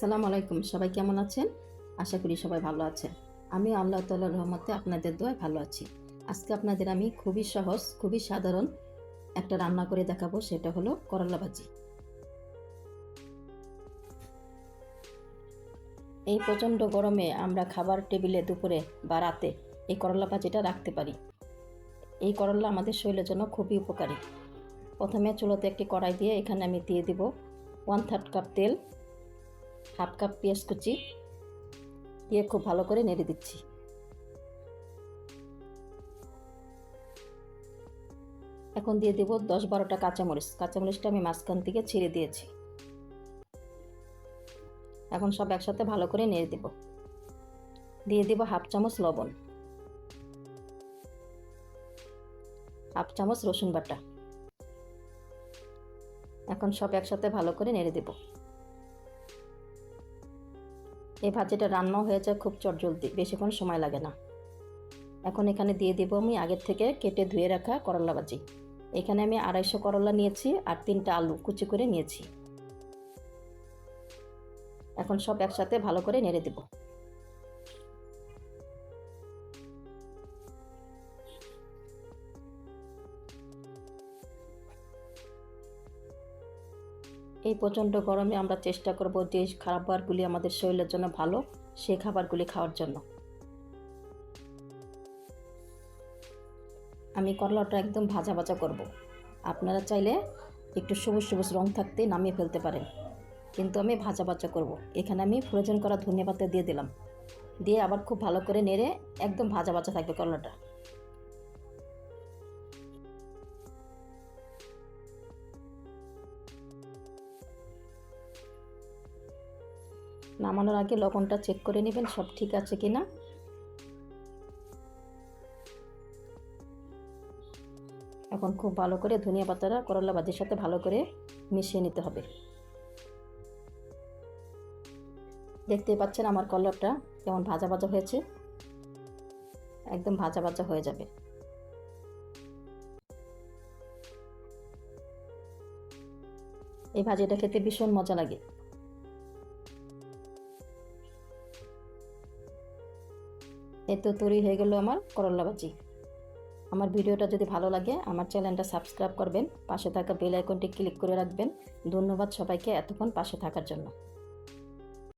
আসসালামু আলাইকুম। সবাই কেমন আছেন? আশা করি সবাই ভালো আছেন। আমি আল্লাহ তাল্লাহ রহমতে আপনাদের দোয়ায় ভালো আছি। আজকে আপনাদের আমি খুবই সহজ, খুবই সাধারণ একটা রান্না করে দেখাবো, সেটা হলো করলা ভাজি। এই প্রচণ্ড গরমে আমরা খাবার টেবিলে দুপুরে বা রাতে এই করলা ভাজিটা রাখতে পারি। এই করলা আমাদের শরীরের জন্য খুবই উপকারী। প্রথমে চুলোতে একটি কড়াই দিয়ে এখানে আমি দিয়ে দিব ওয়ান থার্ড কাপ তেল হাফ কাপ পেঁয়াজ কুচি দিয়ে খুব ভালো করে নেড়ে দিচ্ছি। এখন দিয়ে দেব দশ বারোটা কাঁচামরিচ। কাঁচামরিচটা আমি মাঝখান থেকে ছিঁড়ে দিয়েছি। এখন সব একসাথে ভালো করে নেড়ে দেব। দিয়ে দেব হাফ চামচ লবণ। হাফ চামচ রসুন বাটা। এখন সব একসাথে ভালো করে নেড়ে দেব। এই ভাজিটা রান্নাও হয়ে যায় খুব চটজলদি, বেশিক্ষণ সময় লাগে না। এখন এখানে দিয়ে দেবো আমি আগের থেকে কেটে ধুয়ে রাখা করলা ভাজি। এখানে আমি আড়াইশো করলা নিয়েছি আর তিনটা আলু কুচি করে নিয়েছি। এখন সব একসাথে ভালো করে নেড়ে দেব। এই প্রচণ্ড গরমে আমরা চেষ্টা করব যে খাবারগুলি আমাদের শরীরের জন্য ভালো সেই খাবারগুলি খাওয়ার জন্য আমি করলাটা একদম ভাজা ভাজা করব। আপনারা চাইলে একটু সবুজ সবুজ রং থাকতে নামিয়ে ফেলতে পারেন কিন্তু আমি ভাজা ভাজা করব। এখানে আমি ফ্রোজেন করা ধনিয়া পাতা দিয়ে দিলাম দিয়ে আবার খুব ভালো করে নেড়ে একদম ভাজা ভাজা থাকবে করলাটা নামানোর আগে লবণটা চেক করে নেবেন, সব ঠিক আছে কি না এখন খুব ভালো করে ধনিয়া পাতাটা করলা ভাজির সাথে ভালো করে মিশিয়ে নিতে হবে। দেখতেই পাচ্ছেন আমার কলারটা কেমন ভাজা ভাজা হয়েছে। একদম ভাজা ভাজা হয়ে যাবে। এই ভাজিটা খেতে ভীষণ মজা লাগে। এই তো তৈরি হয়ে গেল আমার করলা ভাজি। আমার ভিডিওটা যদি ভালো লাগে, আমার চ্যানেলটা সাবস্ক্রাইব করবেন, পাশে থাকা বেল আইকনটি ক্লিক করে রাখবেন। ধন্যবাদ সবাইকে এতক্ষণ পাশে থাকার জন্য।